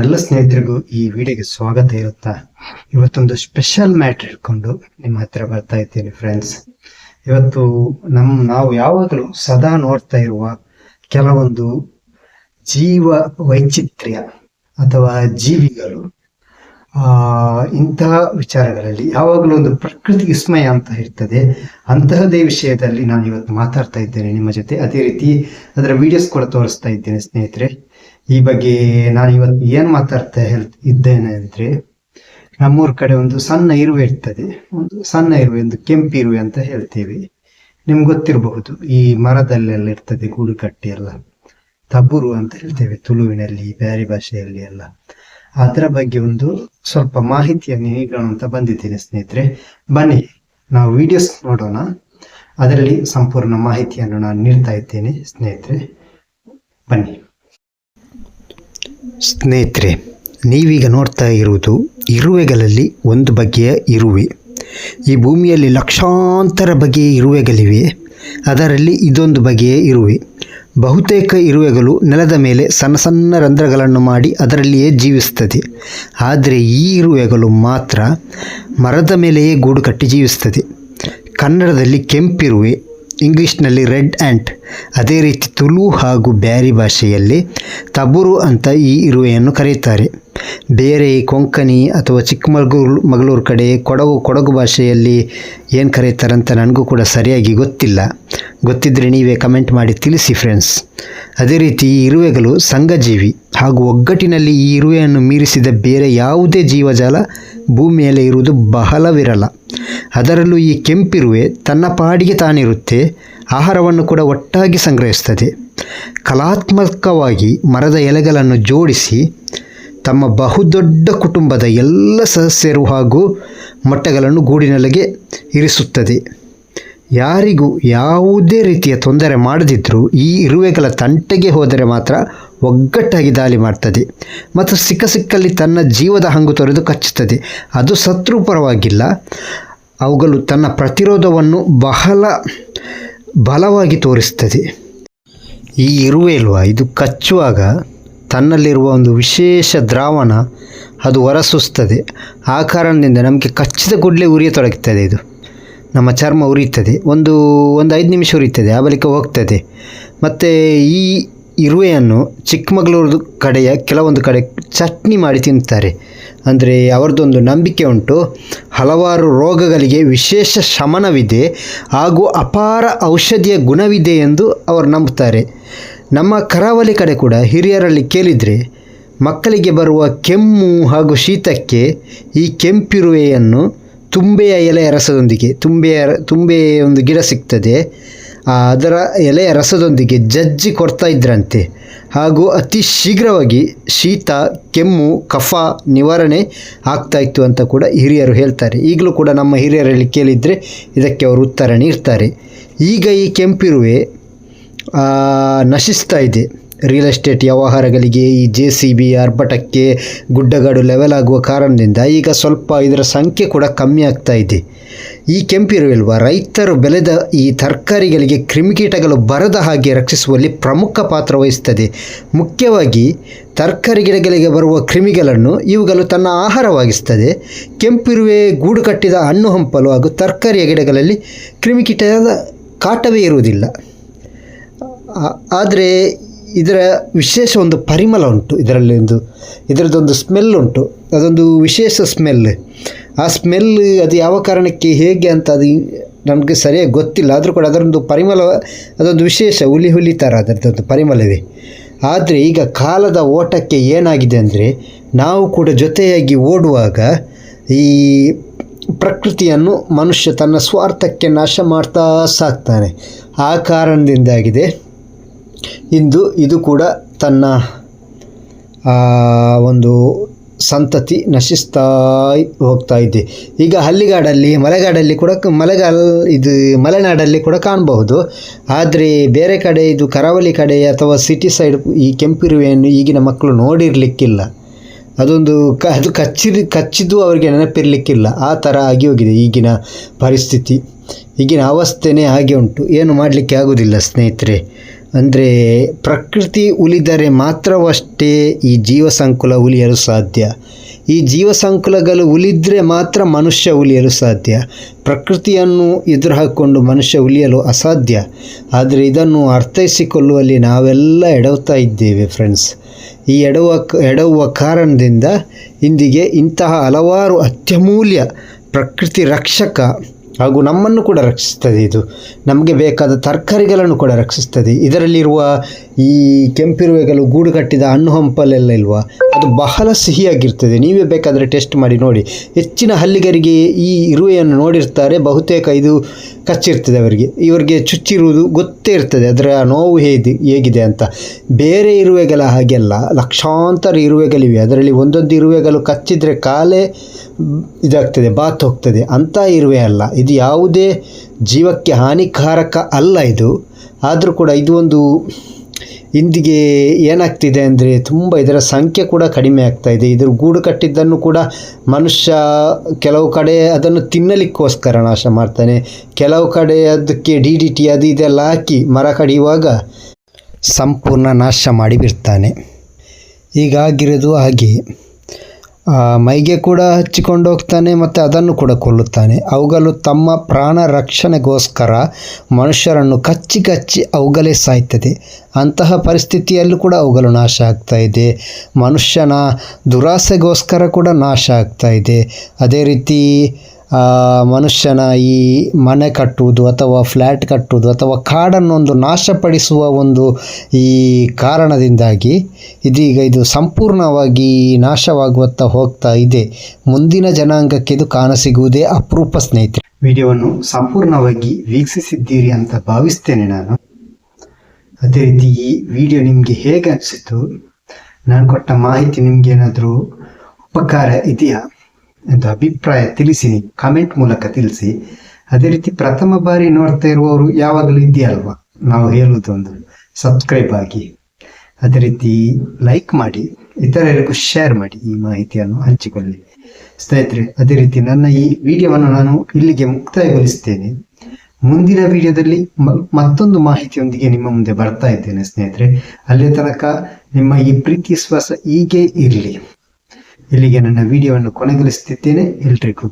ನನ್ನೆಲ್ಲ ಸ್ನೇಹಿತರಿಗೂ ಈ ವಿಡಿಯೋಗೆ ಸ್ವಾಗತ ಇರುತ್ತಾ? ಇವತ್ತೊಂದು ಸ್ಪೆಷಲ್ ಮ್ಯಾಟ್ರ್ ಇಟ್ಕೊಂಡು ನಿಮ್ಮ ಹತ್ರ ಬರ್ತಾ ಇದ್ದೀನಿ ಫ್ರೆಂಡ್ಸ್ ಇವತ್ತು ನಮ್, ನಾವು ಯಾವಾಗಲೂ ಸದಾ ನೋಡ್ತಾ ಇರುವ ಕೆಲವೊಂದು ಜೀವ ವೈಚಿತ್ರ್ಯ ಅಥವಾ ಜೀವಿಗಳು. ಇಂತಹ ವಿಚಾರಗಳಲ್ಲಿ ಯಾವಾಗಲೂ ಒಂದು ಪ್ರಕೃತಿ ವಿಸ್ಮಯ ಅಂತ ಇರ್ತದೆ. ಅಂತಹದೇ ವಿಷಯದಲ್ಲಿ ನಾನು ಇವತ್ತು ಮಾತಾಡ್ತಾ ಇದ್ದೇನೆ ನಿಮ್ಮ ಜೊತೆ. ಅದೇ ರೀತಿ ಅದರ ವಿಡಿಯೋಸ್ ಕೂಡ ತೋರಿಸ್ತಾ ಇದ್ದೇನೆ ಸ್ನೇಹಿತರೆ. ಈ ಬಗ್ಗೆ ನಾನು ಇವತ್ತು ಏನು ಮಾತಾಡ್ತಾ ಹೇಳ್ ಇದ್ದೇನೆ ಅಂದ್ರೆ, ನಮ್ಮೂರ ಕಡೆ ಒಂದು ಸಣ್ಣ ಇರುವೆ ಇರ್ತದೆ. ಒಂದು ಸಣ್ಣ ಇರುವೆ, ಒಂದು ಕೆಂಪು ಇರುವೆ ಅಂತ ಹೇಳ್ತೇವೆ. ನಿಮ್ಗೆ ಗೊತ್ತಿರಬಹುದು, ಈ ಮರದಲ್ಲೆಲ್ಲ ಇರ್ತದೆ ಗೂಡು ಕಟ್ಟಿ ಎಲ್ಲ. ತಬ್ಬುರು ಅಂತ ಹೇಳ್ತೇವೆ ತುಳುವಿನಲ್ಲಿ ಬೇರೆ ಭಾಷೆಯಲ್ಲಿ ಎಲ್ಲ. ಅದರ ಬಗ್ಗೆ ಒಂದು ಸ್ವಲ್ಪ ಮಾಹಿತಿಯನ್ನು ನೀಡೋಣ ಅಂತ ಬಂದಿದ್ದೇನೆ ಸ್ನೇಹಿತರೆ. ಬನ್ನಿ, ನಾವು ವಿಡಿಯೋಸ್ ನೋಡೋಣ. ಅದರಲ್ಲಿ ಸಂಪೂರ್ಣ ಮಾಹಿತಿಯನ್ನು ನಾನು ನೀಡ್ತಾ ಇದ್ದೇನೆ ಸ್ನೇಹಿತರೆ. ಬನ್ನಿ. ಸ್ನೇಹಿತರೆ, ನೀವೀಗ ನೋಡ್ತಾ ಇರುವುದು ಇರುವೆಗಳಲ್ಲಿ ಒಂದು ಬಗೆಯ ಇರುವೆ. ಈ ಭೂಮಿಯಲ್ಲಿ ಲಕ್ಷಾಂತರ ಬಗೆಯ ಇರುವೆಗಳಿವೆ. ಅದರಲ್ಲಿ ಇದೊಂದು ಬಗೆಯ ಇರುವೆ. ಬಹುತೇಕ ಇರುವೆಗಳು ನೆಲದ ಮೇಲೆ ಸಣ್ಣ ಸಣ್ಣ ರಂಧ್ರಗಳನ್ನು ಮಾಡಿ ಅದರಲ್ಲಿಯೇ ಜೀವಿಸ್ತದೆ ಆದರೆ ಈ ಇರುವೆಗಳು ಮಾತ್ರ ಮರದ ಮೇಲೆಯೇ ಗೂಡು ಕಟ್ಟಿ ಜೀವಿಸ್ತದೆ ಕನ್ನಡದಲ್ಲಿ ಕೆಂಪಿರುವೆ, ಇಂಗ್ಲೀಷ್ನಲ್ಲಿ ರೆಡ್ ಆ್ಯಂಟ್ ಅದೇ ರೀತಿ ತುಳು ಹಾಗೂ ಬ್ಯಾರಿ ಭಾಷೆಯಲ್ಲಿ ತಬುರು ಅಂತ ಈ ಇರುವೆಯನ್ನು ಕರೆಯುತ್ತಾರೆ. ಬೇರೆ ಕೊಂಕಣಿ ಅಥವಾ ಚಿಕ್ಕಮಗಳೂರು, ಮಗಳೂರು ಕಡೆ ಕೊಡಗು ಕೊಡಗು ಭಾಷೆಯಲ್ಲಿ ಏನು ಕರೀತಾರಂತ ನನಗೂ ಕೂಡ ಸರಿಯಾಗಿ ಗೊತ್ತಿಲ್ಲ. ಗೊತ್ತಿದ್ದರೆ ನೀವೇ ಕಮೆಂಟ್ ಮಾಡಿ ತಿಳಿಸಿ ಫ್ರೆಂಡ್ಸ್ ಅದೇ ರೀತಿ ಈ ಇರುವೆಗಳು ಸಂಘಜೀವಿ ಹಾಗೂ ಒಗ್ಗಟ್ಟಿನಲ್ಲಿ ಈ ಇರುವೆಯನ್ನು ಮೀರಿಸಿದ ಬೇರೆ ಯಾವುದೇ ಜೀವಜಾಲ ಭೂಮಿಯಲ್ಲಿ ಇರುವುದು ಬಹಳ ವಿರಳ ಅದರಲ್ಲೂ ಈ ಕೆಂಪಿರುವೆ ತನ್ನ ಪಾಡಿಗೆ ತಾನಿರುತ್ತೆ, ಆಹಾರವನ್ನು ಕೂಡ ಒಟ್ಟಾಗಿ ಸಂಗ್ರಹಿಸ್ತದೆ. ಕಲಾತ್ಮಕವಾಗಿ ಮರದ ಎಲೆಗಳನ್ನು ಜೋಡಿಸಿ ತಮ್ಮ ಬಹುದೊಡ್ಡ ಕುಟುಂಬದ ಎಲ್ಲ ಸದಸ್ಯರು ಹಾಗೂ ಮೊಟ್ಟೆಗಳನ್ನು ಗೂಡಿನೊಳಗೆ ಇರಿಸುತ್ತದೆ. ಯಾರಿಗೂ ಯಾವುದೇ ರೀತಿಯ ತೊಂದರೆ ಮಾಡದಿದ್ದರೂ ಈ ಇರುವೆಗಳ ತಂಟೆಗೆ ಹೋದರೆ ಮಾತ್ರ ಒಗ್ಗಟ್ಟಾಗಿ ದಾಳಿ ಮಾಡ್ತದೆ ಮತ್ತು ಸಿಕ್ಕ ಸಿಕ್ಕಲ್ಲಿ ತನ್ನ ಜೀವದ ಹಂಗು ತೊರೆದು ಕಚ್ಚುತ್ತದೆ. ಅದು ಸತ್ರುಪರವಾಗಿಲ್ಲ. ಅವುಗಳು ತನ್ನ ಪ್ರತಿರೋಧವನ್ನು ಬಹಳ ಬಲವಾಗಿ ತೋರಿಸ್ತದೆ ಈ ಇರುವೆ ಅಲ್ವಾ ಇದು ಕಚ್ಚುವಾಗ ತನ್ನಲ್ಲಿರುವ ಒಂದು ವಿಶೇಷ ದ್ರಾವಣ ಅದು ಹೊರಸೂಸ್ತದೆ ಆ ಕಾರಣದಿಂದ ನಮಗೆ ಕಚ್ಚಿದ ಕೂಡಲೇ ಉರಿಯತೊಡಗುತ್ತದೆ ಇದು. ನಮ್ಮ ಚರ್ಮ ಉರಿಯುತ್ತದೆ. ಒಂದು ಒಂದು ಐದು ನಿಮಿಷ ಉರಿಯುತ್ತದೆ. ಆ ಬಳಿಕ ಹೋಗ್ತದೆ. ಮತ್ತು ಈ ಇರುವೆಯನ್ನು ಚಿಕ್ಕಮಗಳೂರು ಕಡೆಯ ಕೆಲವೊಂದು ಕಡೆ ಚಟ್ನಿ ಮಾಡಿ ತಿಂತಾರೆ ಅಂದರೆ ಅವರದೊಂದು ನಂಬಿಕೆ ಉಂಟು. ಹಲವಾರು ರೋಗಗಳಿಗೆ ವಿಶೇಷ ಶಮನವಿದೆ ಹಾಗೂ ಅಪಾರ ಔಷಧಿಯ ಗುಣವಿದೆ ಎಂದು ಅವರು ನಂಬುತ್ತಾರೆ. ನಮ್ಮ ಕರಾವಳಿ ಕಡೆ ಕೂಡ ಹಿರಿಯರಲ್ಲಿ ಕೇಳಿದರೆ ಮಕ್ಕಳಿಗೆ ಬರುವ ಕೆಮ್ಮು ಹಾಗೂ ಶೀತಕ್ಕೆ ಈ ಕೆಂಪಿರುವೆಯನ್ನು ತುಂಬೆಯ ಎಲೆಯ ರಸದೊಂದಿಗೆ, ತುಂಬೆಯ ತುಂಬೆಯ ಒಂದು ಗಿಡ ಸಿಗ್ತದೆ. ಅದರ ಎಲೆಯ ರಸದೊಂದಿಗೆ ಜಜ್ಜಿ ಕೊಡ್ತಾ ಇದ್ರಂತೆ. ಹಾಗೂ ಅತಿ ಶೀಘ್ರವಾಗಿ ಶೀತ, ಕೆಮ್ಮು, ಕಫ, ನಿವಾರಣೆ ಆಗ್ತಾ ಇತ್ತು ಅಂತ ಕೂಡ ಹಿರಿಯರು ಹೇಳ್ತಾರೆ. ಈಗಲೂ ಕೂಡ ನಮ್ಮ ಹಿರಿಯರಲ್ಲಿ ಕೇಳಿದರೆ ಇದಕ್ಕೆ ಅವರು ಉತ್ತರ ನೀಡ್ತಾರೆ. ಈಗ ಈ ಕೆಂಪಿರುವೆ ನಶಿಸ್ತಾ ಇದೆ. ರಿಯಲ್ ಎಸ್ಟೇಟ್ ವ್ಯವಹಾರಗಳಿಗೆ ಈ ಜೆ ಸಿ ಬಿ ಅರ್ಭಟಕ್ಕೆ ಗುಡ್ಡಗಾಡು ಲೆವೆಲ್ ಆಗುವ ಕಾರಣದಿಂದ ಈಗ ಸ್ವಲ್ಪ ಇದರ ಸಂಖ್ಯೆ ಕೂಡ ಕಮ್ಮಿ ಆಗ್ತಾ ಇದೆ. ಈ ಕೆಂಪಿರುವೆಲ್ವ ರೈತರು ಬೆಳೆದ ಈ ತರಕಾರಿಗಳಿಗೆ ಕ್ರಿಮಿಕೀಟಗಳು ಬರದ ಹಾಗೆ ರಕ್ಷಿಸುವಲ್ಲಿ ಪ್ರಮುಖ ಪಾತ್ರ ವಹಿಸ್ತದೆ. ಮುಖ್ಯವಾಗಿ ತರಕಾರಿ ಗಿಡಗಳಿಗೆ ಬರುವ ಕ್ರಿಮಿಗಳನ್ನು ಇವುಗಳು ತನ್ನ ಆಹಾರವಾಗಿಸ್ತದೆ. ಕೆಂಪಿರುವೆ ಗೂಡು ಕಟ್ಟಿದ ಹಣ್ಣು ಹಂಪಲು ಹಾಗೂ ತರಕಾರಿಯ ಗಿಡಗಳಲ್ಲಿ ಕ್ರಿಮಿಕೀಟದ ಕಾಟವೇ ಇರುವುದಿಲ್ಲ. ಆದರೆ ಇದರ ವಿಶೇಷ ಒಂದು ಪರಿಮಳ ಉಂಟು ಇದರಲ್ಲಿ ಒಂದು ಇದರದ್ದೊಂದು ಸ್ಮೆಲ್ ಉಂಟು. ಅದೊಂದು ವಿಶೇಷ ಸ್ಮೆಲ್ ಆ ಸ್ಮೆಲ್ ಅದು ಯಾವ ಕಾರಣಕ್ಕೆ, ಹೇಗೆ ಅಂತ ಅದು ನಮಗೆ ಸರಿಯಾಗಿ ಗೊತ್ತಿಲ್ಲ. ಆದರೂ ಕೂಡ ಅದರೊಂದು ಪರಿಮಳ, ಅದೊಂದು ವಿಶೇಷ, ಹುಲಿ ಹುಲಿ ಥರ ಅದರದ್ದೊಂದು ಪರಿಮಳವೇ. ಆದರೆ ಈಗ ಕಾಲದ ಓಟಕ್ಕೆ ಏನಾಗಿದೆ ಅಂದರೆ, ನಾವು ಕೂಡ ಜೊತೆಯಾಗಿ ಓಡುವಾಗ ಈ ಪ್ರಕೃತಿಯನ್ನು ಮನುಷ್ಯ ತನ್ನ ಸ್ವಾರ್ಥಕ್ಕೆ ನಾಶ ಮಾಡ್ತಾ ಸಾಕ್ತಾನೆ. ಆ ಕಾರಣದಿಂದಾಗಿದೆ ಇಂದು ಇದು ಕೂಡ ತನ್ನ ಒಂದು ಸಂತತಿ ನಶಿಸ್ತಾ ಹೋಗ್ತಾ ಇದೆ. ಈಗ ಹಳ್ಳಿಗಾಡಲ್ಲಿ, ಮಲೆಗಾಡಲ್ಲಿ ಕೂಡ ಮಳೆಗಾಲ ಇದು ಮಲೆನಾಡಲ್ಲಿ ಕೂಡ ಕಾಣಬಹುದು. ಆದರೆ ಬೇರೆ ಕಡೆ ಇದು ಕರಾವಳಿ ಕಡೆ ಅಥವಾ ಸಿಟಿ ಸೈಡ್ ಈ ಕೆಂಪಿರುವೆಯನ್ನು ಈಗಿನ ಮಕ್ಕಳು ನೋಡಿರಲಿಕ್ಕಿಲ್ಲ. ಅದೊಂದು ಕ, ಅದು ಕಚ್ಚಿ ಕಚ್ಚಿದ್ದು ಅವರಿಗೆ ನೆನಪಿರಲಿಕ್ಕಿಲ್ಲ. ಆ ಥರ ಆಗಿ ಹೋಗಿದೆ ಈಗಿನ ಪರಿಸ್ಥಿತಿ. ಈಗಿನ ಅವಸ್ಥೆನೇ ಹಾಗೆ ಉಂಟು. ಏನು ಮಾಡಲಿಕ್ಕೆ ಆಗೋದಿಲ್ಲ ಸ್ನೇಹಿತರೆ. ಅಂದರೆ ಪ್ರಕೃತಿ ಉಳಿದರೆ ಮಾತ್ರವಷ್ಟೇ ಈ ಜೀವ ಸಂಕುಲ ಉಳಿಯಲು ಸಾಧ್ಯ. ಈ ಜೀವಸಂಕುಲಗಳು ಉಳಿದ್ರೆ ಮಾತ್ರ ಮನುಷ್ಯ ಉಳಿಯಲು ಸಾಧ್ಯ. ಪ್ರಕೃತಿಯನ್ನು ಎದುರು ಹಾಕ್ಕೊಂಡು ಮನುಷ್ಯ ಉಳಿಯಲು ಅಸಾಧ್ಯ. ಆದರೆ ಇದನ್ನು ಅರ್ಥೈಸಿಕೊಳ್ಳುವಲ್ಲಿ ನಾವೆಲ್ಲ ಎಡವ್ತಾ ಇದ್ದೇವೆ ಫ್ರೆಂಡ್ಸ್ ಈ ಎಡವ, ಎಡವುವ ಕಾರಣದಿಂದ ಇಂದಿಗೆ ಇಂತಹ ಹಲವಾರು ಅತ್ಯಮೂಲ್ಯ ಪ್ರಕೃತಿ ರಕ್ಷಕ ಹಾಗೂ ನಮ್ಮನ್ನು ಕೂಡ ರಕ್ಷಿಸ್ತದೆ ಇದು. ನಮಗೆ ಬೇಕಾದ ತರಕಾರಿಗಳನ್ನು ಕೂಡ ರಕ್ಷಿಸ್ತದೆ ಇದರಲ್ಲಿರುವ ಈ ಕೆಂಪಿರುವೆಗಳು ಗೂಡು ಕಟ್ಟಿದ ಹಣ್ಣು ಹಂಪಲೆಲ್ಲ ಇಲ್ವಾ? ಅದು ಬಹಳ ಸಿಹಿಯಾಗಿರ್ತದೆ. ನೀವೇ ಬೇಕಾದರೆ ಟೆಸ್ಟ್ ಮಾಡಿ ನೋಡಿ. ಹೆಚ್ಚಿನ ಹಲ್ಲಿಗರಿಗೆ ಈ ಇರುವೆಯನ್ನು ನೋಡಿರ್ತಾರೆ. ಬಹುತೇಕ ಇದು ಕಚ್ಚಿರ್ತದೆ ಅವರಿಗೆ. ಇವರಿಗೆ ಚುಚ್ಚಿರುವುದು ಗೊತ್ತೇ ಇರ್ತದೆ. ಅದರ ನೋವು ಹೇಗೆ, ಹೇಗಿದೆ ಅಂತ. ಬೇರೆ ಇರುವೆಗಳ ಹಾಗೆಲ್ಲ ಲಕ್ಷಾಂತರ ಇರುವೆಗಳಿವೆ. ಅದರಲ್ಲಿ ಒಂದೊಂದು ಇರುವೆಗಳು ಕಚ್ಚಿದರೆ ಕಾಲೇ ಇದಾಗ್ತದೆ, ಬಾತ್ ಹೋಗ್ತದೆ, ಅಂತ ಇರುವೆ ಅಲ್ಲ. ಇದು ಯಾವುದೇ ಜೀವಕ್ಕೆ ಹಾನಿಕಾರಕ ಅಲ್ಲ ಇದು. ಆದರೂ ಕೂಡ ಇದು ಒಂದು ಇಂದಿಗೆ ಏನಾಗ್ತಿದೆ ಅಂದರೆ ತುಂಬ ಇದರ ಸಂಖ್ಯೆ ಕೂಡ ಕಡಿಮೆ ಇದೆ. ಇದರ ಗೂಡು ಕಟ್ಟಿದ್ದನ್ನು ಕೂಡ ಮನುಷ್ಯ ಕೆಲವು ಕಡೆ ಅದನ್ನು ತಿನ್ನಲಿಕ್ಕೋಸ್ಕರ ನಾಶ ಮಾಡ್ತಾನೆ. ಕೆಲವು ಕಡೆ ಅದಕ್ಕೆ ಡಿ ಡಿ ಟಿ ಅದು ಇದೆಲ್ಲ ಹಾಕಿ ಮರ ಕಡಿಯುವಾಗ ಸಂಪೂರ್ಣ ನಾಶ ಮಾಡಿಬಿಡ್ತಾನೆ. ಈಗಾಗಿರೋದು ಹಾಗೆಯೇ ಮೈಗೆ ಕೂಡ ಹಚ್ಚಿಕೊಂಡು ಹೋಗ್ತಾನೆ ಮತ್ತು ಅದನ್ನು ಕೂಡ ಕೊಲ್ಲುತ್ತಾನೆ. ಅವುಗಳು ತಮ್ಮ ಪ್ರಾಣ ರಕ್ಷಣೆಗೋಸ್ಕರ ಮನುಷ್ಯರನ್ನು ಕಚ್ಚಿ ಕಚ್ಚಿ ಅವುಗಳೇ ಸಾಯ್ತದೆ. ಅಂತಹ ಪರಿಸ್ಥಿತಿಯಲ್ಲೂ ಕೂಡ ಅವುಗಳು ನಾಶ ಆಗ್ತಾ ಇದೆ. ಮನುಷ್ಯನ ದುರಾಸೆಗೋಸ್ಕರ ಕೂಡ ನಾಶ ಆಗ್ತಾ ಇದೆ. ಅದೇ ರೀತಿ ಮನುಷ್ಯನ ಈ ಮನೆ ಕಟ್ಟುವುದು ಅಥವಾ ಫ್ಲ್ಯಾಟ್ ಕಟ್ಟುವುದು ಅಥವಾ ಕಾಡನ್ನೊಂದು ನಾಶಪಡಿಸುವ ಒಂದು ಈ ಕಾರಣದಿಂದಾಗಿ ಇದೀಗ ಇದು ಸಂಪೂರ್ಣವಾಗಿ ನಾಶವಾಗುವತ್ತ ಹೋಗ್ತಾ ಇದೆ. ಮುಂದಿನ ಜನಾಂಗಕ್ಕೆ ಇದು ಕಾಣಸಿಗುವುದೇ ಅಪರೂಪ ಸ್ನೇಹಿತರೆ. ವಿಡಿಯೋವನ್ನು ಸಂಪೂರ್ಣವಾಗಿ ವೀಕ್ಷಿಸಿದ್ದೀರಿ ಅಂತ ಭಾವಿಸ್ತೇನೆ ನಾನು. ಅದೇ ರೀತಿ ಈ ವಿಡಿಯೋ ನಿಮಗೆ ಹೇಗೆ ಅನಿಸಿತು? ನಾನು ಕೊಟ್ಟ ಮಾಹಿತಿ ನಿಮಗೇನಾದರೂ ಉಪಕಾರ ಇದೆಯಾ? ಅಂತ ಅಭಿಪ್ರಾಯ ತಿಳಿಸಿ ಕಮೆಂಟ್ ಮೂಲಕ ತಿಳಿಸಿ. ಅದೇ ರೀತಿ ಪ್ರಥಮ ಬಾರಿ ನೋಡ್ತಾ ಇರುವವರು ಯಾವಾಗಲೂ ಇದೆಯಲ್ವಾ? ನಾವು ಹೇಳುವುದೊಂದು ಸಬ್ಸ್ಕ್ರೈಬ್ ಆಗಿ. ಅದೇ ರೀತಿ ಲೈಕ್ ಮಾಡಿ, ಇತರರಿಗೂ ಶೇರ್ ಮಾಡಿ ಈ ಮಾಹಿತಿಯನ್ನು ಹಂಚಿಕೊಳ್ಳಿ. ಸ್ನೇಹಿತರೆ, ಅದೇ ರೀತಿ ನನ್ನ ಈ ವಿಡಿಯೋವನ್ನು ನಾನು ಇಲ್ಲಿಗೆ ಮುಕ್ತಾಯಗೊಳಿಸ್ತೇನೆ ಮುಂದಿನ ವಿಡಿಯೋದಲ್ಲಿ ಮತ್ತೊಂದು ಮಾಹಿತಿಯೊಂದಿಗೆ ನಿಮ್ಮ ಮುಂದೆ ಬರ್ತಾ ಇದ್ದೇನೆ ಸ್ನೇಹಿತರೆ. ಅಲ್ಲಿಯ ತನಕ ನಿಮ್ಮ ಈ ಪ್ರೀತಿ, ವಿಶ್ವಾಸ ಹೀಗೆ ಇರಲಿ. ಇಲ್ಲಿಗೆ ನನ್ನ ವಿಡಿಯೋವನ್ನು ಕೊನೆಗೊಳಿಸುತ್ತಿದ್ದೇನೆ. ಎಲ್ರಿಗೂ